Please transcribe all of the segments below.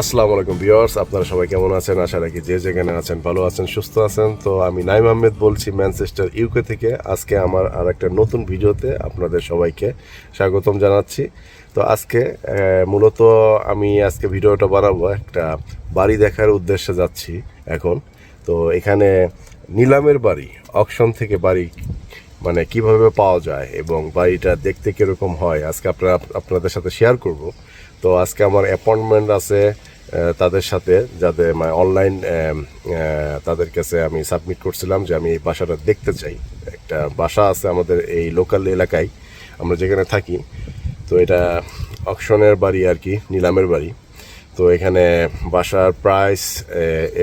আসসালামু আলাইকুম ভিউয়ার্স, আপনারা সবাই কেমন আছেন? আশা রাখি যে যেখানে আছেন ভালো আছেন, সুস্থ আছেন। তো আমি নাইম আহমেদ বলছি ম্যানচেস্টার ইউকে থেকে। আজকে আমার আর একটা নতুন ভিডিওতে আপনাদের সবাইকে স্বাগতম জানাচ্ছি। তো আজকে মূলত আমি আজকে ভিডিওটা বানাবো একটা বাড়ি দেখার উদ্দেশ্যে যাচ্ছি এখন। তো এখানে নিলামের বাড়ি, অকশন থেকে বাড়ি মানে কীভাবে পাওয়া যায় এবং বাড়িটা দেখতে কীরকম হয়, আজকে আপনারা, আপনাদের সাথে শেয়ার করব। তো আজকে আমার অ্যাপয়েন্টমেন্ট আছে তাদের সাথে যাদের মানে অনলাইন তাদের কাছে আমি সাবমিট করছিলাম যে আমি এই বাসাটা দেখতে চাই। একটা বাসা আছে আমাদের এই লোকাল এলাকায়, আমরা যেখানে থাকি। তো এটা অকশনের বাড়ি আর কি, নিলামের বাড়ি। তো এখানে বাসার প্রাইস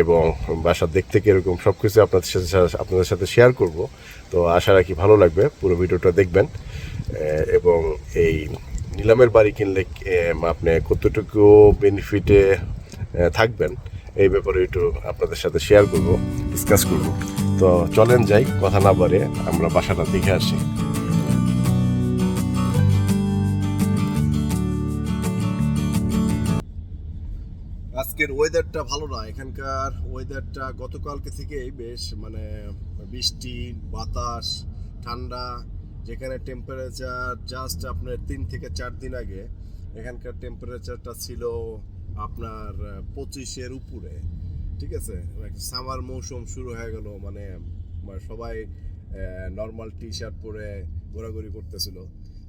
এবং বাসা দেখতে কীরকম সব কিছু আপনাদের সাথে আপনাদের সাথে শেয়ার করব। তো আশা রাখি ভালো লাগবে, পুরো ভিডিওটা দেখবেন। এবং এই নিলামের বাড়ি কিনলে আপনি কতটুকু বেনিফিটে থাকবেন, এই ব্যাপারে একটু আপনাদের সাথে শেয়ার করব ডিসকাস করব। তো চলেন যাই, কথা না বলে আমরা বাসাটা দেখে আসি। আজকের ওয়েদারটা ভালো না, এখানকার ওয়েদারটা গতকালকে থেকেই বেশ মানে বৃষ্টি, বাতাস, ঠান্ডা যেখানে টেম্পারেচার জাস্ট আপনার তিন থেকে চার দিন আগে, এখানকার টেম্পারেচারটা ছিল আপনার পঁচিশের উপরে, ঠিক আছে? সামার মৌসুম শুরু হয়ে গেল মানে সবাই নর্মাল টি শার্ট পরে ঘোরাঘুরি করতেছিল।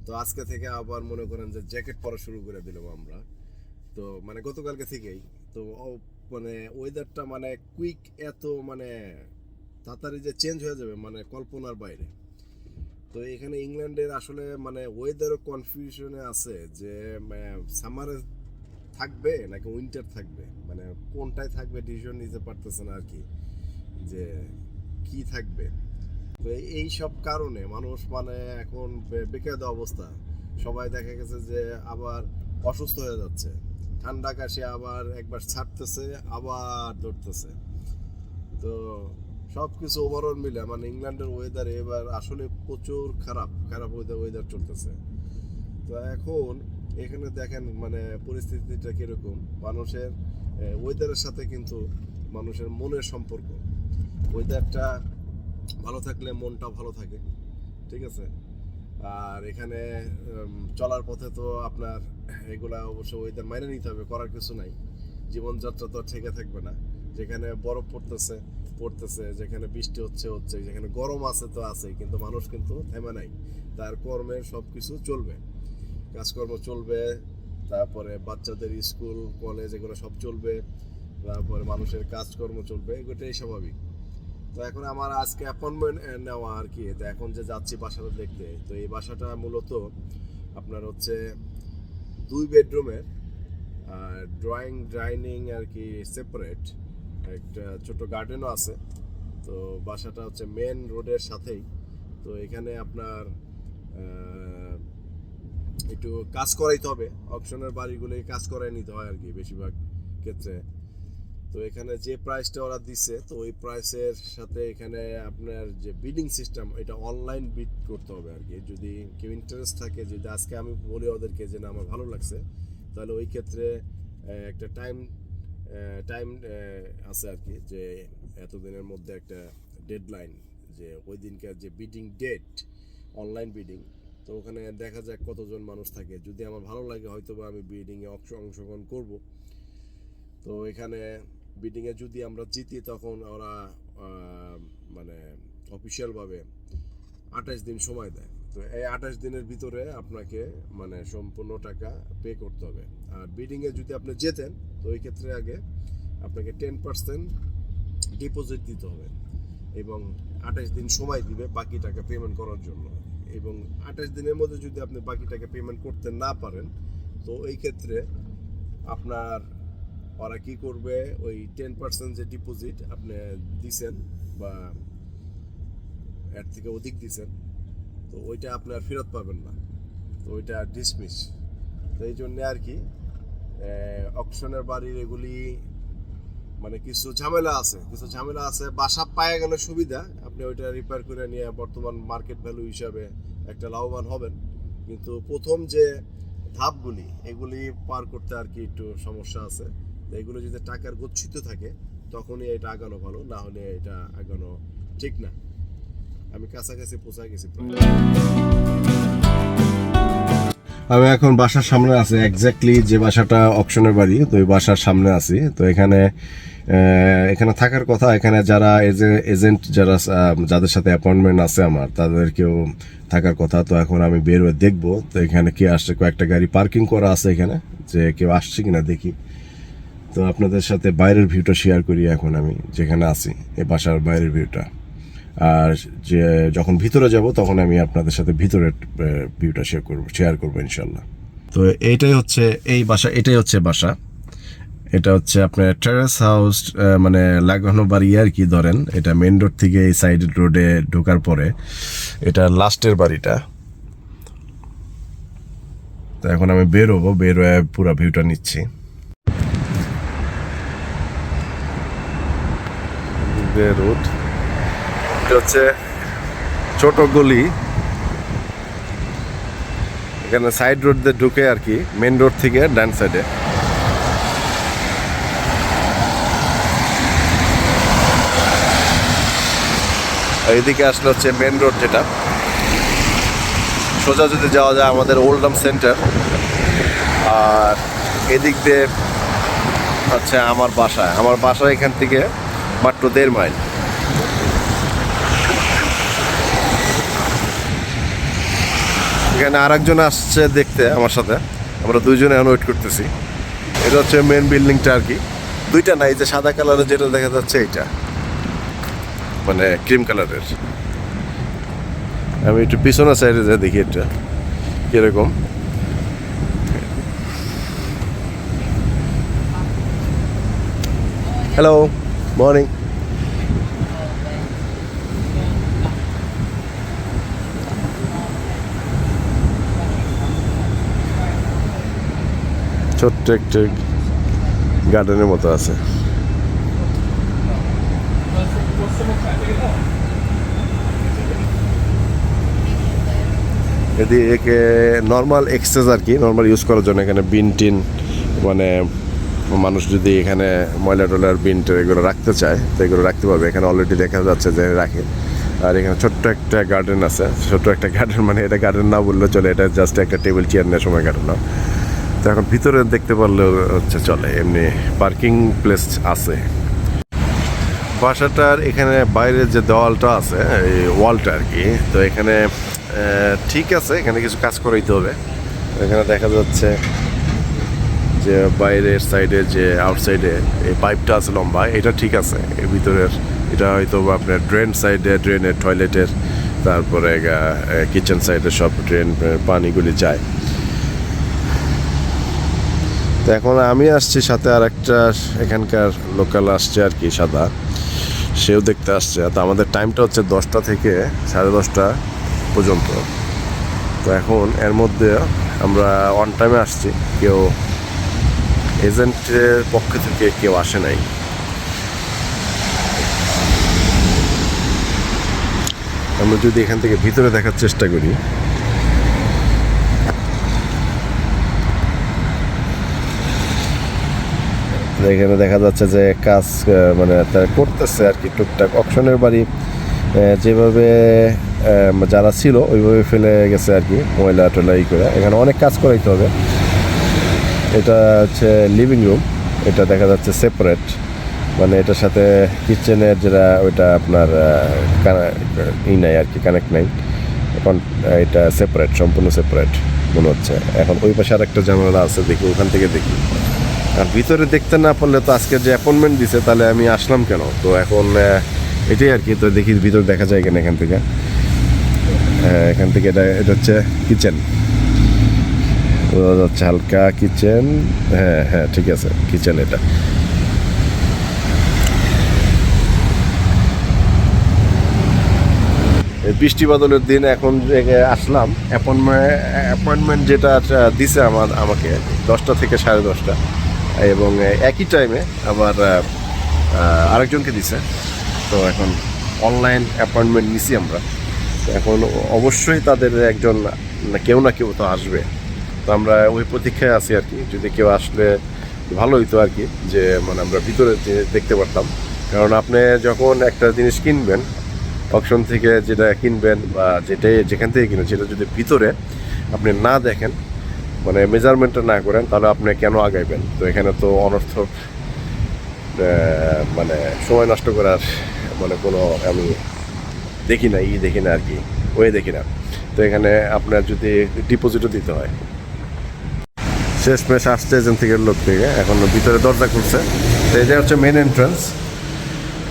তো আজকে থেকে আবার মনে করেন যে জ্যাকেট পরা শুরু করে দিলাম আমরা। তো মানে গতকালকে থেকেই, তো মানে ওয়েদারটা মানে কুইক এত মানে তাড়াতাড়ি যে চেঞ্জ হয়ে যাবে মানে কল্পনার বাইরে। তো এখানে ইংল্যান্ডের আসলে মানে ওয়েদারও কনফিউশনে আছে যে সামারে থাকবে নাকি উইন্টার থাকবে? মানে কোনটায় থাকবে ডিসিশন নিতে পারতেছে না আর কি যে কি থাকবে। তো এই- সব কারণে মানুষ মানে এখন বে- বেকায়দ অবস্থা। সবাই দেখা গেছে যে আবার অসুস্থ হয়ে যাচ্ছে। ঠান্ডা কাশি আবার একবার ছাড়তেছে, আবার ধরতেছে। তো সব কিছু ওভারঅল মিলে মানে ইংল্যান্ডের ওয়েদার এবার আসলে প্রচুর খারাপ খারাপ ওয়েদার ওয়েদার চলতেছে। তো এখন এখানে দেখেন মানে পরিস্থিতিটা কীরকম? মানুষের ওয়েদারের সাথে কিন্তু মানুষের মনের সম্পর্ক। ওয়েদারটা ভালো থাকলে মনটা ভালো থাকে, ঠিক আছে? আর এখানে চলার পথে তো আপনার এগুলা অবশ্য ওয়েদার মাইনে নিতে হবে, করার কিছু নাই। জীবনযাত্রা তো ঠেকে থাকবে না। যেখানে বরফ পড়তেছে পড়তেছে, যেখানে বৃষ্টি হচ্ছে হচ্ছে, যেখানে গরম আছে তো আছে কিন্তু মানুষ কিন্তু থেমে নাই। তার কর্মের সব কিছু চলবে, কাজকর্ম চলবে, তারপরে বাচ্চাদের স্কুল, কলেজ, এগুলো সব চলবে, তারপরে মানুষের কাজকর্ম চলবে, এগুলোটাই স্বাভাবিক। তো এখন আমার আজকে অ্যাপয়েন্টমেন্ট নেওয়া আর কি, তো এখন যে যাচ্ছি বাসাটা দেখতে, তো এই বাসাটা মূলত আপনার হচ্ছে দুই বেডরুমের আর ড্রয়িং ডাইনিং আর কি সেপারেট একটা ছোট গার্ডেনও আছে। তো বাসাটা হচ্ছে মেন রোডের সাথেই। তো এখানে আপনার একটু কাজ করাইতে হবে। অপশনের বাড়িগুলোই কাজ করাই নিতে হয় আর কি বেশিরভাগ ক্ষেত্রে। তো এখানে যে প্রাইসটা ওরা দিচ্ছে তো ওই প্রাইসের সাথে এখানে আপনার যে বিডিং সিস্টেম এটা অনলাইন বিড করতে হবে আর কি। যদি কেউ ইন্টারেস্ট থাকে, যদি আজকে আমি বলি ওদেরকে যে না, আমার ভালো লাগছে, তাহলে ওই ক্ষেত্রে একটা টাইম টাইম আছে আর কি যে এতদিনের মধ্যে একটা ডেডলাইন যে ওই দিনকার যে বিডিং ডেট অনলাইন বিডিং তো ওখানে দেখা যাক কতজন মানুষ থাকে। যদি আমার ভালো লাগে হয়তো বা আমি বিডিংয়ে অংশ অংশগ্রহণ করব। তো এখানে বিডিংয়ে যদি আমরা জিতি, তখন ওরা মানে অফিসিয়ালভাবে আঠাশ দিন সময় দেয়। তো এই আঠাশ দিনের ভিতরে আপনাকে মানে সম্পূর্ণ টাকা পে করতে হবে। আর বিডিংয়ে যদি আপনি যেতেন, তো ওই ক্ষেত্রে আগে আপনাকে টেন পার্সেন্ট ডিপোজিট দিতে হবে এবং আঠাশ দিন সময় দিবে বাকি টাকা পেমেন্ট করার জন্য। এবং আঠাশ দিনের মধ্যে যদি আপনি বাকি টাকা পেমেন্ট করতে না পারেন, তো এই ক্ষেত্রে আপনার ওরা কি করবে, ওই টেন পার্সেন্ট যে ডিপোজিট আপনি দিছেন বা এর থেকে অধিক দিছেন তো ওইটা আপনার ফেরত পাবেন না। তো ওইটা ডিসমিস তো এই জন্যে আর কি অকশনের বাড়ির এগুলি মানে কিছু ঝামেলা আছে, কিছু ঝামেলা আছে, বাসা পায়ে গেলে সুবিধা, আপনি ওইটা রিপেয়ার করে নিয়ে বর্তমান মার্কেট ভ্যালু হিসাবে একটা লাভবান হবেন। কিন্তু প্রথম যে ধাপগুলি, এগুলি পার করতে আর কি একটু সমস্যা আছে। এগুলো যদি টাকার গচ্ছিত থাকে, তখনই এটা আগানো ভালো, না হলে এটা আগানো ঠিক না। আমি কাছাকাছি পৌঁছা গেছি আমি এখন বাসার সামনে আছি এক্স্যাক্টলি যে বাসাটা অপশনের বাড়ি, তো ওই বাসার সামনে আছি। তো এখানে এখানে থাকার কথা, এখানে যারা এজেন্ট যারা যাদের সাথে অ্যাপয়েন্টমেন্ট আছে আমার, তাদেরকেও থাকার কথা। তো এখন আমি বের হয়ে দেখব, তো এখানে কে আসছে, কয়েকটা গাড়ি পার্কিং করা আছে এখানে, যে কেউ আসছে কিনা দেখি। তো আপনাদের সাথে বাইরের ভিউটা শেয়ার করি এখন আমি, যেখানে আছি, এই বাসার বাইরের ভিউটা আর যে, যখন ভিতরে যাব, তখন আমি আপনাদের সাথে ভিতরের ভিউটা শেয়ার করব শেয়ার করব ইনশাল্লাহ তো এইটাই হচ্ছে, এই বাসা, এটাই হচ্ছে বাসা। এটা হচ্ছে আপনার টেরাস হাউস মানে লাগানো বাড়ি আর কি ধরেন। এটা মেন রোড থেকে এই সাইড রোডে ঢোকার পরে। এটা লাস্টের বাড়িটা। তো এখন আমি বেরোবো বের হয়ে পুরো ভিউটা নিচ্ছি। রোড এটা হচ্ছে ছোট গলি। এখানে সাইড রোড দিয়ে ঢুকে আর কি মেন রোড থেকে ডান সাইডে এইদিকে আসলে হচ্ছে মেন রোড যেটা। সোজা যদি যাওয়া যায় আমাদের ওল্ডাম সেন্টার আর এদিক দিয়ে হচ্ছে আমার বাসা আমার বাসা এখান থেকে মাত্র দেড় মাইল। এখানে আরেকজন আসছে দেখতে আমার সাথে। আমরা দুইজনে ওয়েট করতেছি। এটা হচ্ছে মেন বিল্ডিংটা আর কি। দুইটা না, এই যে সাদা কালারের যেটা দেখা যাচ্ছে এইটা। মানে ক্রিম কালারের আমি একটু পিছনে সাইডে যা দেখি এটা কীরকম। হ্যালো মর্নিং ছোট্ট একটা গার্ডেনের মতো আছে। এটি একে নর্মাল এক্সেস আর কি নর্মাল ইউজ করার জন্য এখানে বিন টিন মানে মানুষ যদি এখানে ময়লা টয়লার বিন এগুলো রাখতে চায়, তো এগুলো রাখতে পারবে। এখানে অলরেডি দেখা যাচ্ছে যে রাখে। আর এখানে ছোট্ট একটা গার্ডেন আছে। ছোট্ট একটা গার্ডেন মানে এটা গার্ডেন না বললে চলে, এটা জাস্ট একটা টেবিল চেয়ার নেওয়ার সময় কাটানো। তো এখন ভিতরে দেখতে পারলে হচ্ছে চলে, এমনি পার্কিং প্লেস আছে। বাসাটার এখানে বাইরে যে দেওয়ালটা আছে, এই ওয়ালটা আর কি তো এখানে ঠিক আছে, এখানে কিছু কাজ করাইতে হবে। এখানে দেখা যাচ্ছে যে বাইরের সাইডে যে আউটসাইডে এই পাইপটা আছে লম্বা, এটা ঠিক আছে, এর ভিতরের, এটা হয়তো আপনার ড্রেন সাইডে ড্রেনের টয়লেটের তারপরে কিচেন সাইডে সব ড্রেন পানিগুলি যায়। তো এখন আমি আসছি সাথে আর একটা এখানকার লোকাল আসছে আর কি, সাদা। সেও দেখতে আসছে। তো আমাদের টাইমটা হচ্ছে দশটা থেকে সাড়ে দশটা পর্যন্ত। তো এখন এর মধ্যে আমরা অন টাইমে আসছি। কেউ এজেন্টের পক্ষ থেকে কেউ আসে নাই। আমরা যদি এখান থেকে ভিতরে দেখার চেষ্টা করি। এখানে দেখা যাচ্ছে যে কাজ মানে তারা করতেছে আর কি টুকটাক। অপশনের বাড়ি যেভাবে যারা ছিল, ওইভাবে ফেলে গেছে আর কি, ময়লা টয়লা করে। এখানে অনেক কাজ করাইতে হবে। এটা হচ্ছে লিভিং রুম এটা দেখা যাচ্ছে সেপারেট মানে এটার সাথে কিচেনের যেটা, ওইটা আপনার ই নাই আর কি কানেক্ট নাই। এখন এটা সেপারেট সম্পূর্ণ সেপারেট মনে হচ্ছে। এখন ওই পাশে আরেকটা জানালা আছে, দেখি, ওখান থেকে দেখি। আর ভিতরে দেখতে না পারলে তো আজকে যে অ্যাপয়েন্টমেন্ট দিছে, তাহলে আমি আসলাম কেন? তো এখন এটাই আর কি, তো দেখি ভিতরে দেখা যায় কেন এখান থেকে। এখান থেকে এটা এটা হচ্ছে কিচেন হালকা কিচেন হ্যাঁ হ্যাঁ ঠিক আছে কিচেন এটা। বৃষ্টি বাদলের দিন এখন আসলাম অ্যাপয়েন্টমেন্ট অ্যাপয়েন্টমেন্ট যেটা দিছে আমার, আমাকে দশটা থেকে সাড়ে দশটা। এবং একই টাইমে আবার আরেকজনকে দিছে। তো এখন অনলাইন অ্যাপয়েন্টমেন্ট নিছি আমরা। এখন অবশ্যই তাদের একজন কেউ না কেউ তো আসবে। তো আমরা ওই প্রতীক্ষায় আছি আর কি। যদি কেউ আসলে ভালো হইতো আর কি, যে মানে আমরা ভিতরে দেখতে পারতাম। কারণ আপনি যখন একটা জিনিস কিনবেন অপশন থেকে যেটা কিনবেন বা যেটাই, যেখান থেকে কিনবেন সেটা যদি ভিতরে আপনি না দেখেন মানে মেজারমেন্টটা না করেন তাহলে আপনি কেন আগাইবেন? তো এখানে তো অনর্থক আহ, মানে সময় নষ্ট করার মানে কোনো আমি দেখি না ই দেখি না আর কি ওয়ে দেখি না। তো এখানে আপনার যদি ডিপোজিটও দিতে হয়। শেষ মেশ আসছে এজেন্ট থেকে লোক থেকে এখন ভিতরে দরজা খুলছে। তো এটা হচ্ছে মেন এন্ট্রান্স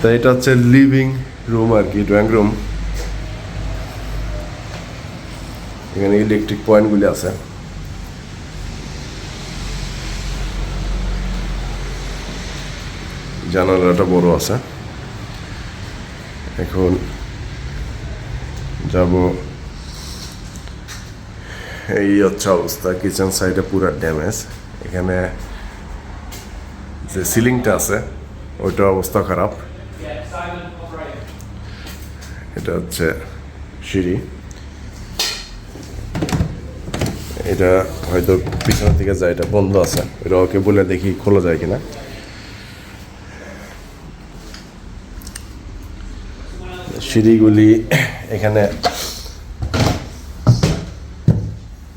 তো এটা হচ্ছে লিভিং রুম আর কি ড্রয়িং রুম এখানে ইলেকট্রিক পয়েন্টগুলি আছে। জানালাটা বড় আছে। এখন যাব এই হচ্ছে অবস্থা কিচেন সাইডে পুরো ড্যামেজ এখানে যে সিলিংটা আছে ওইটার অবস্থা খারাপ। এটা হচ্ছে সিঁড়ি। এটা হয়তো পিছনের দিকে যায় এটা বন্ধ আছে। এটা ওকে বলে দেখি খোলা যায় কিনা। সিঁড়িগুলি এখানে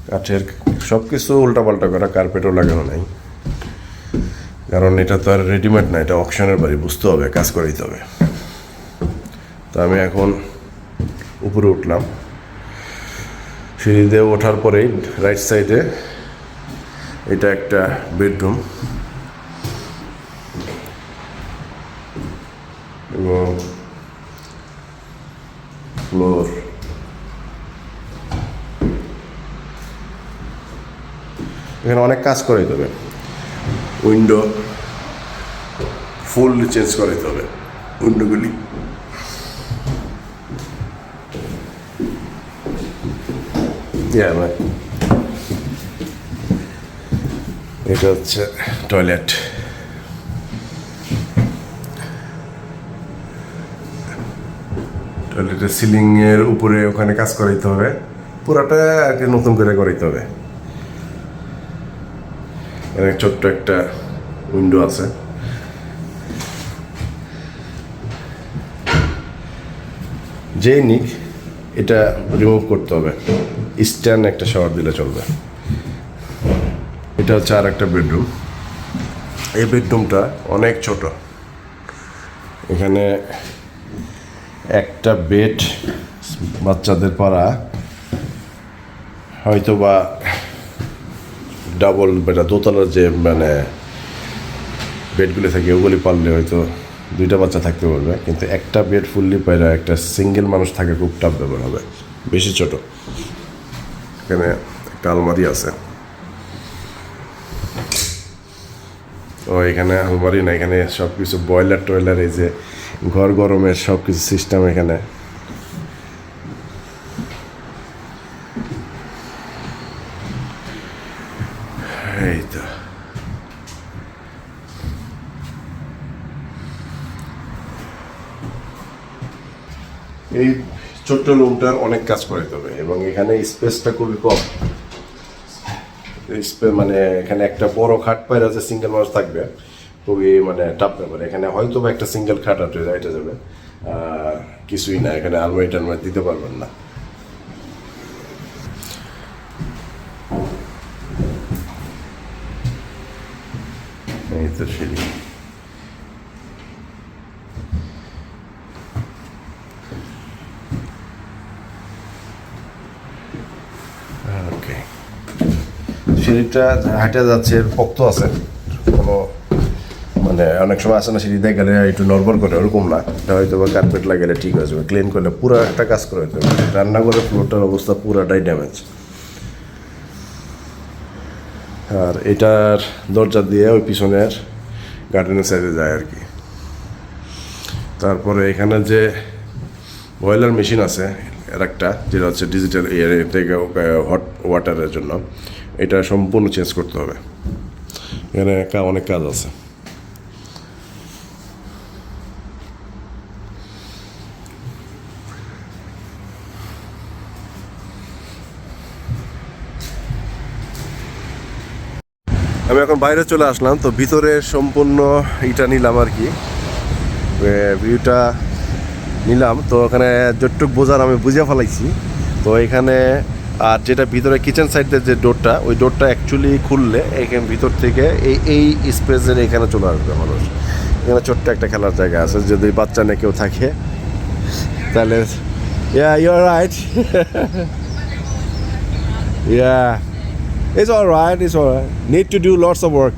কাঠের সব কিছু উল্টাপাল্টা করা কার্পেটও লাগানো নাই। কারণ এটা তো আর রেডিমেড না, এটা অকশনের বাড়ি, বুঝতে হবে, কাজ করে দিতে হবে। তো আমি এখন উপরে উঠলাম। সিঁড়ি দিয়ে ওঠার পরেই রাইট সাইডে এটা একটা বেডরুম। এবং ফ্লোর এখানে অনেক কাজ করে দিতে হবে। উইন্ডো ফুল চেঞ্জ করে দিতে হবে উইন্ডোগুলি। Yeah. এটা হচ্ছে টয়লেট। টয়লেটের সিলিং এর উপরে ওখানে কাজ করাইতে হবে। পুরাটা আর কি নতুন করে করাইতে হবে। ছোট্ট একটা উইন্ডো আছে। যেই নিক, এটা রিমুভ করতে হবে। স্ট্যান্ড একটা শাওয়ার দিলে চলবে। এটা হচ্ছে আর একটা বেডরুম এই বেডরুমটা অনেক ছোট। এখানে একটা বেড বাচ্চাদের পাড়া হয়তো বা ডাবল বেটা দোতলার যে মানে বেডগুলি থাকে, ওগুলি পারলে হয়তো দুইটা বাচ্চা থাকতে পারবে, কিন্তু একটা বেড ফুললি পাইলে একটা সিঙ্গেল মানুষ থাকে খুব টাফ ব্যাপার হবে, বেশি ছোট। এখানে একটা আলমারি আছে। ও, এখানে আলমারি না এখানে সব কিছু বয়লার টয়লার এই যে ঘর গরমের সব কিছু সিস্টেম এখানে। এই ছোট্ট রুমটার অনেক কাজ করে হবে এবং এখানে স্পেসটা খুবই কম। স্পেস মানে এখানে একটা বড় খাট পায়রা যে সিঙ্গেল মানুষ থাকবে খুবই মানে টাফ ব্যাপার। এখানে হয়তো বা একটা সিঙ্গেল খাট আছে এটা যাবে। কিছুই না, এখানে আলমারি টালমারি দিতে পারবেন না। এই সিঁড়িটা হাঁটে যাচ্ছে পক্ত আছে। মানে অনেক সময় আসে না দিয়ে গেলে একটু নর্মাল করে, ওরকম না। হয়তো বা কার্পেট লাগালে ঠিক হয়ে যাবে ক্লিন করলে পুরো একটা কাজ করে হতে রান্নাঘরের ফ্লোরটার অবস্থা পুরাটাই ড্যামেজ আর এটার দরজা দিয়ে ওই পিছনের গার্ডেনের সাইডে যায় আর কি। তারপরে এখানে যে বয়লার মেশিন আছে এর একটা, যেটা হচ্ছে ডিজিটাল এয়ার থেকে হট ওয়াটারের জন্য, এটা সম্পূর্ণ চেঞ্জ করতে হবে। এখানে অনেক কাজ আছে। আমি এখন বাইরে চলে আসলাম, তো ভিতরে সম্পূর্ণ ইটা নিলাম আর কি। ভিউটা নিলাম, তো ওখানে যতটুক বোঝার আমি বুঝে ফেলাইছি। তো এখানে, আর যেটা ভিতরে কিচেন সাইডের যে ডোরটা ওই ডোরটা অ্যাকচুয়ালি খুললে এখানে ভিতর থেকে এই এই স্পেসের এখানে চলে আসবে মানুষ। এখানে ছোট্ট একটা খেলার জায়গা আছে, যদি বাচ্চা নিয়ে কেউ থাকে, তাহলে yeah you're right Yeah. It's all right. It's all right. Need to do lots of work.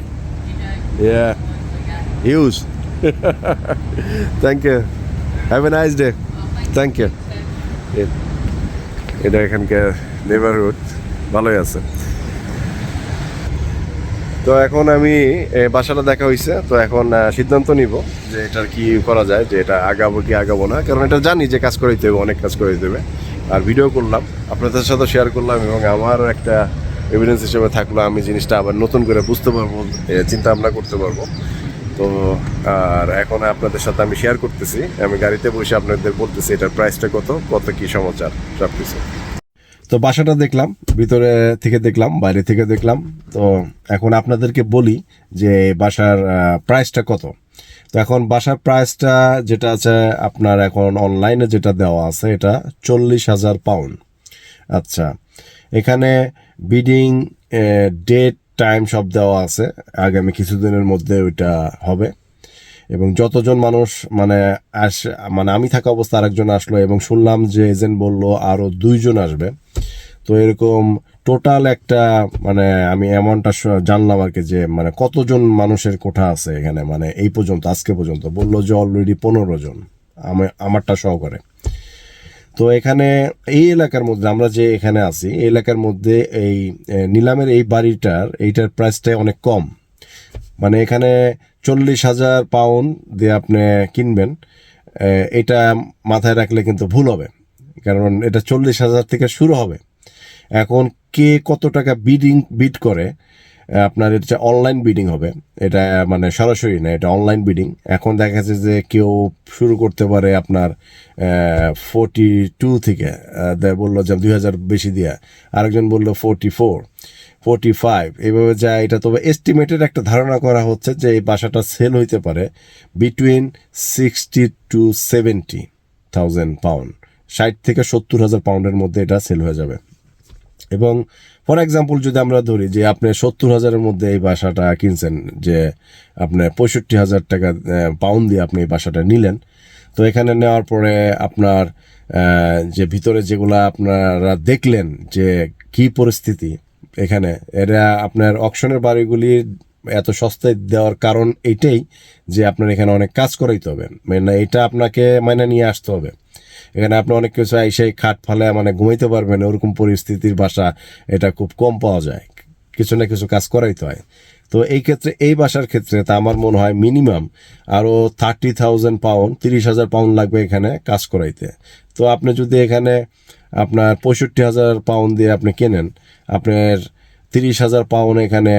Yeah. Huge. Thank you. Have a nice day. Thank you. এটা এখানকার নেবারহুড ভালোই আছে তো এখন আমি বাসাটা দেখা হয়েছে তো এখন সিদ্ধান্ত নিব যে এটার কি করা যায়, যে এটা আগাবো কি আগাবো না কারণ এটা জানি যে কাজ করে দিতে হবে, অনেক কাজ করে দিতে হবে আর ভিডিও করলাম, আপনাদের সাথে শেয়ার করলাম এবং আমার একটা এভিডেন্স হিসেবে থাকল, আমি জিনিসটা আবার নতুন করে বুঝতে পারব চিন্তা ভাবনা করতে পারব। তো, আর এখন আপনাদের সাথে আমি শেয়ার করতেছি, আমি গাড়িতে বসে আপনাদের বলতেছি এটার প্রাইসটা কত কত কি সমাচার সব কিছু তো বাসাটা দেখলাম, ভিতরে থেকে দেখলাম, বাইরে থেকে দেখলাম। তো এখন আপনাদেরকে বলি যে বাসার প্রাইসটা কত। তো এখন বাসার প্রাইসটা যেটা আছে, আপনার এখন অনলাইনে যেটা দেওয়া আছে, এটা চল্লিশ হাজার পাউন্ড আচ্ছা এখানে বিডিং ডেট টাইম সব দেওয়া আছে। আগামী কিছুদিনের মধ্যে ওইটা হবে। এবং যতজন মানুষ মানে আস মানে আমি থাকা অবস্থা আরেকজন আসলো এবং শুনলাম যে এজেন্ট বলল আরও দুইজন আসবে। তো এরকম টোটাল একটা মানে আমি শ- জানলাম আর কি যে মানে কতজন মানুষের কোঠা আছে এখানে মানে এই পর্যন্ত, আজকে পর্যন্ত। বলল যে অলরেডি পনেরো জন, আমি, আমারটা সহকারে তো এখানে এই এলাকার মধ্যে, আমরা যে এখানে আছি, এই এলাকার মধ্যে এই নিলামের এই বাড়িটার, এইটার প্রাইসটা অনেক কম। মানে এখানে চল্লিশ হাজার পাউন্ড দিয়ে আপনি কিনবেন এটা মাথায় রাখলে কিন্তু ভুল হবে। কারণ এটা চল্লিশ হাজার থেকে শুরু হবে। এখন কে কত টাকা বিডিং বিড করে আপনার এটা অনলাইন বিডিং হবে। এটা মানে সরাসরি না, এটা অনলাইন বিডিং এখন দেখা যাচ্ছে যে কেউ শুরু করতে পারে আপনার ফোরটি টু থেকে। বলল যে দুই হাজার বেশি দিয়া। আরেকজন বলল ফোরটি ফোর ফোরটি ফাইভ এইভাবে যায় এটা। তবে এস্টিমেটেড একটা ধারণা করা হচ্ছে যে এই বাসাটা সেল হইতে পারে between sixty to seventy thousand pound ষাট থেকে সত্তর হাজার পাউন্ডের মধ্যে এটা সেল হয়ে যাবে। এবং ফর এক্সাম্পল যদি আমরা ধরি যে আপনি সত্তর হাজারের মধ্যে এই বাসাটা কিনছেন, যে আপনার পঁয়ষট্টি হাজার টাকা পাউন্ড দিয়ে আপনি এই বাসাটা নিলেন, তো এখানে নেওয়ার পরে আপনার যে ভিতরে যেগুলা আপনারা দেখলেন যে কি পরিস্থিতি এখানে এটা আপনার অকশনের বাড়িগুলি এত সস্তায় দেওয়ার কারণ এইটাই যে আপনার এখানে অনেক কাজ করাইতে হবে। মানে এটা আপনাকে মানে নিয়ে আসতে হবে। এখানে আপনি অনেক কিছু এসে খাট ফালে মানে ঘুমাইতে পারবেন, ওরকম পরিস্থিতির বাসা, এটা খুব কম পাওয়া যায়। কিছু না কিছু কাজ করাইতে হয়। তো এই ক্ষেত্রে, এই বাসার ক্ষেত্রে তা আমার মনে হয় মিনিমাম আরও থার্টি থাউজেন্ড পাউন্ড তিরিশ হাজার পাউন্ড লাগবে এখানে কাজ করাইতে। তো আপনি যদি এখানে আপনার পঁয়ষট্টি হাজার পাউন্ড দিয়ে আপনি কেনেন, আপনার তিরিশ হাজার পাউন্ড এখানে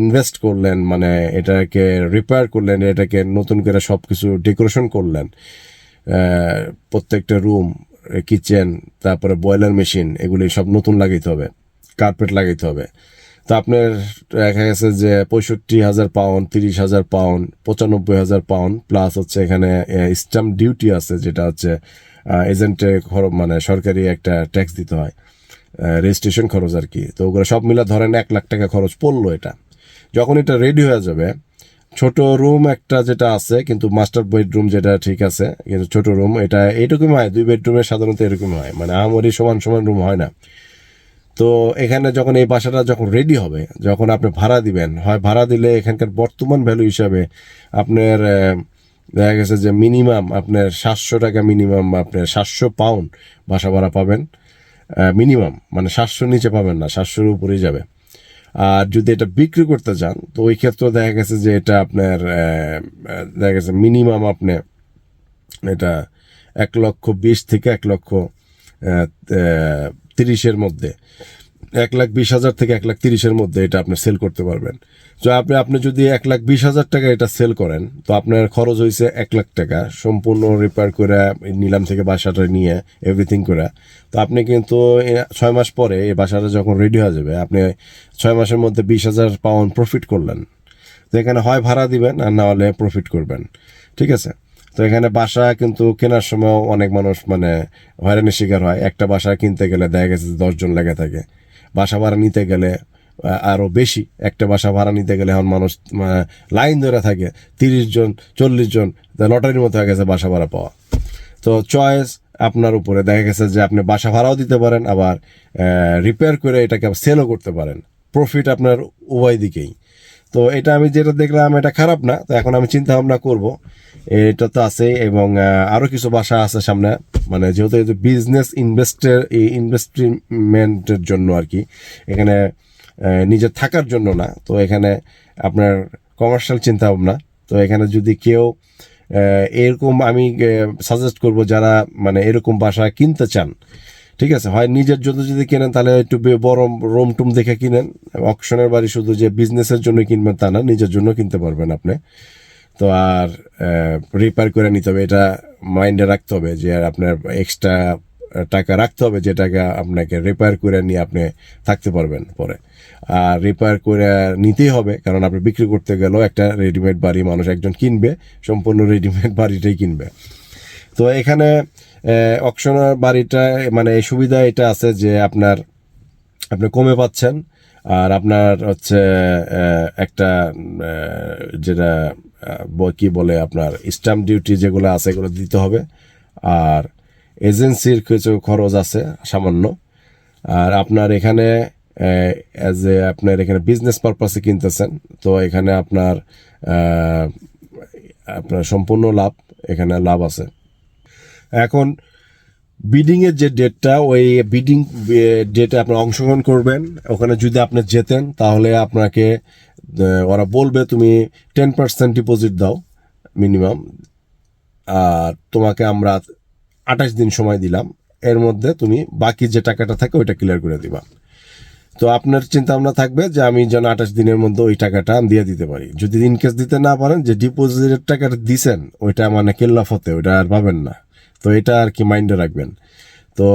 ইনভেস্ট করলেন মানে এটাকে রিপেয়ার করলেন, এটাকে নতুন করে সব কিছু ডেকোরেশন করলেন প্রত্যেকটা রুম কিচেন তারপরে বয়লার মেশিন এগুলি সব নতুন লাগাইতে হবে। কার্পেট লাগাইতে হবে। তো আপনার দেখা গেছে যে পঁয়ষট্টি হাজার পাউন্ড তিরিশ হাজার পাউন্ড পঁচানব্বই হাজার পাউন্ড প্লাস হচ্ছে এখানে স্ট্যাম্প ডিউটি আছে, যেটা হচ্ছে এজেন্টের খরচ মানে সরকারি একটা ট্যাক্স দিতে হয়। রেজিস্ট্রেশন খরচ আর কি। তো ওগুলো সব মিলে ধরেন এক লাখ টাকা খরচ পড়ল এটা। যখন এটা রেডি হয়ে যাবে ছোট রুম একটা যেটা আছে, কিন্তু মাস্টার বেডরুম যেটা ঠিক আছে, কিন্তু ছোট রুম, এটা এইরকম হয়, দুই বেডরুমে সাধারণত এরকম হয় মানে আমারই সমান সমান রুম হয় না। তো এখানে যখন এই বাসাটা যখন রেডি হবে, যখন আপনি ভাড়া দিবেন, হয় ভাড়া দিলে এখানকার বর্তমান ভ্যালু হিসাবে আপনার দেখা গেছে যে মিনিমাম আপনার সাতশো টাকা মিনিমাম আপনার সাতশো পাউন্ড বাসা ভাড়া পাবেন মিনিমাম মানে সাতশোর নিচে পাবেন না, সাতশোর উপরেই যাবে। আর যদি এটা বিক্রি করতে যান তো ওই ক্ষেত্রে দেখা গেছে যে এটা আপনার দেখা গেছে মিনিমাম আপনি এটা এক লক্ষ বিশ থেকে এক লক্ষ তিরিশের মধ্যে। এক লাখ বিশ হাজার থেকে এক লাখ তিরিশের মধ্যে এটা আপনি সেল করতে পারবেন। তো আপনি আপনি যদি এক লাখ বিশ হাজার টাকা এটা সেল করেন, তো আপনার খরচ হয়েছে এক লাখ টাকা। সম্পূর্ণ রিপেয়ার করে নিলাম থেকে বাসাটা নিয়ে এভরিথিং করে। তো আপনি কিন্তু ছয় মাস পরে এই বাসাটা যখন রেডি হয়ে যাবে, আপনি ছয় মাসের মধ্যে বিশ হাজার পাউন্ড প্রফিট করলেন। তো এখানে হয় ভাড়া দিবেন আর না হলে প্রফিট করবেন। ঠিক আছে? তো এখানে বাসা কিন্তু কেনার সময় অনেক মানুষ মানে হয়রানির শিকার হয়। একটা বাসা কিনতে গেলে দেখা গেছে দশজন লেগে থাকে। বাসা ভাড়া নিতে গেলে আরও বেশি। একটা বাসা ভাড়া নিতে গেলে এখন মানুষ লাইন ধরে থাকে। তিরিশ জন, চল্লিশ জন লটারির মতো হয়ে গেছে বাসা ভাড়া পাওয়া। তো চয়েস আপনার উপরে। দেখা গেছে যে আপনি বাসা ভাড়াও দিতে পারেন, আবার রিপেয়ার করে এটাকে সেলও করতে পারেন। প্রফিট আপনার উভয় দিকেই। তো এটা আমি যেটা দেখলাম, এটা খারাপ না। তো এখন আমি চিন্তা ভাবনা করব এটা তো আছে এবং আরও কিছু বাসা আছে সামনে। মানে যেহেতু বিজনেস ইনভেস্টের ইনভেস্টমেন্টের জন্য আর কি এখানে নিজে থাকার জন্য না। তো এখানে আপনার কমার্শিয়াল চিন্তা ভাবনা তো এখানে যদি কেউ এরকম আমি সাজেস্ট করব যারা মানে এরকম বাসা কিনতে চান, ঠিক আছে? হয় নিজের জন্য যদি কেনেন, তাহলে একটু বড় রুম টুম দেখে কিনেন। অকশনের বাড়ি শুধু যে বিজনেসের জন্য কিনবেন তা না, নিজের জন্য কিনতে পারবেন আপনি। তো আর রিপেয়ার করে নিতে হবে। এটা মাইন্ডে রাখতে হবে যে আর আপনার এক্সট্রা টাকা রাখতে হবে যে টাকা আপনাকে রিপেয়ার করে নিয়ে আপনি থাকতে পারবেন পরে। আর রিপেয়ার করে নিতেই হবে, কারণ আপনি বিক্রি করতে গেলেও একটা রেডিমেড বাড়ি মানুষ একজন কিনবে, সম্পূর্ণ রেডিমেড বাড়িটাই কিনবে। তো এখানে অকশনের বাড়িটা মানে সুবিধা এটা আছে যে আপনার আপনি কমে পাচ্ছেন। আর আপনার হচ্ছে একটা যেটা কি বলে আপনার স্ট্যাম্প ডিউটি যেগুলো আছে, এগুলো দিতে হবে। আর এজেন্সির কিছু খরচ আছে, সামান্য। আর আপনার এখানে অ্যাজ এ আপনার এখানে বিজনেস পারপাসে কিনতেছেন, তো এখানে আপনার আপনার সম্পূর্ণ লাভ, এখানে লাভ আছে। এখন বিডিং এর যে ডেটটা ওই বিডিং ডেটে আপনি অংশগ্রহণ করবেন। ওখানে যদি আপনি যেতেন তাহলে আপনাকে ওরা বলবে, তুমি টেন পার্সেন্ট ডিপোজিট দাও মিনিমাম আর তোমাকে আমরা আঠাশ দিন সময় দিলাম। এর মধ্যে তুমি বাকি যে টাকাটা থাকে, ওইটা ক্লিয়ার করে দিবা। তো আপনার চিন্তা ভাবনা থাকবে যে, আমি যেন আঠাশ দিনের মধ্যে ওই টাকাটা আমি দিয়ে দিতে পারি। যদি ইনকেস দিতে না পারেন, যে ডিপোজিটের টাকাটা দিছেন, ওইটা মানে কেল্লাফ হতে ওইটা আর পাবেন না। তো এটা আর কি মাইন্ডে রাখবেন। তো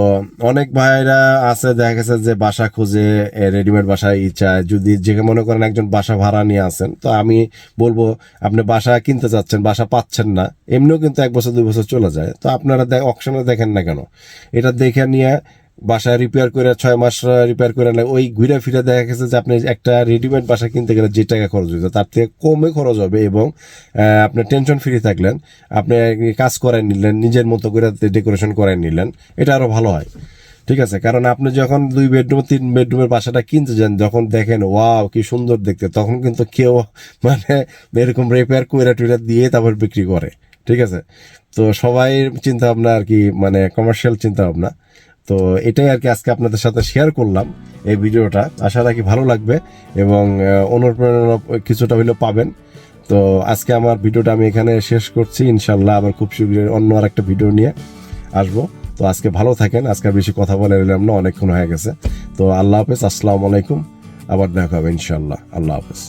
অনেক ভাইরা আছে, দেখা গেছে যে বাসা খুঁজে রেডিমেড বাসা ইচ্ছা যদি যে মনে করেন একজন বাসা ভাড়া নিয়ে আসেন তো আমি বলব, আপনি বাসা কিনতে চাচ্ছেন, বাসা পাচ্ছেন না, এমনিও কিন্তু এক বছর, দুই বছর চলে যায়। তো আপনারা অপশনে দেখেন না কেন? এটা দেখে নিয়ে বাসায় রিপেয়ার করে ছয় মাস রিপেয়ার করে নেয়। ওই ঘুরে ফিরে দেখা গেছে যে আপনি একটা রেডিমেড বাসা কিনতে গেলে যে টাকা খরচ হইতো তার থেকে কমে খরচ হবে এবং আহ, আপনি টেনশন ফ্রি থাকলেন আপনি কাজ করাই নিলেন নিজের মতো করে ডেকোরেশন করাই নিলেন এটা আরও ভালো হয়। ঠিক আছে? কারণ আপনি যখন দুই বেডরুম তিন বেডরুমের বাসাটা কিনতে যান যখন দেখেন ওয়াও কি সুন্দর দেখতে তখন কিন্তু কেউ মানে এরকম রিপেয়ার করে টুইরা দিয়ে তারপর বিক্রি করে। ঠিক আছে? তো সবাই চিন্তা ভাবনা আর কি মানে কমার্শিয়াল চিন্তা ভাবনা। তো এটাই আর কি আজকে আপনাদের সাথে শেয়ার করলাম এই ভিডিওটা। আশা রাখি ভালো লাগবে এবং অনুপ্রেরণা কিছুটা হলেও পাবেন। তো আজকে আমার ভিডিওটা আমি এখানে শেষ করছি। ইনশাল্লাহ আবার খুব শীঘ্রই অন্য আর একটা ভিডিও নিয়ে আসব। তো আজকে ভালো থাকেন। আজকে বেশি কথা বলে নিলাম না, অনেকক্ষণ হয়ে গেছে। তো আল্লাহ হাফেজ, আসসালামু আলাইকুম। আবার দেখা হবে ইনশাল্লাহ আল্লাহ হাফেজ।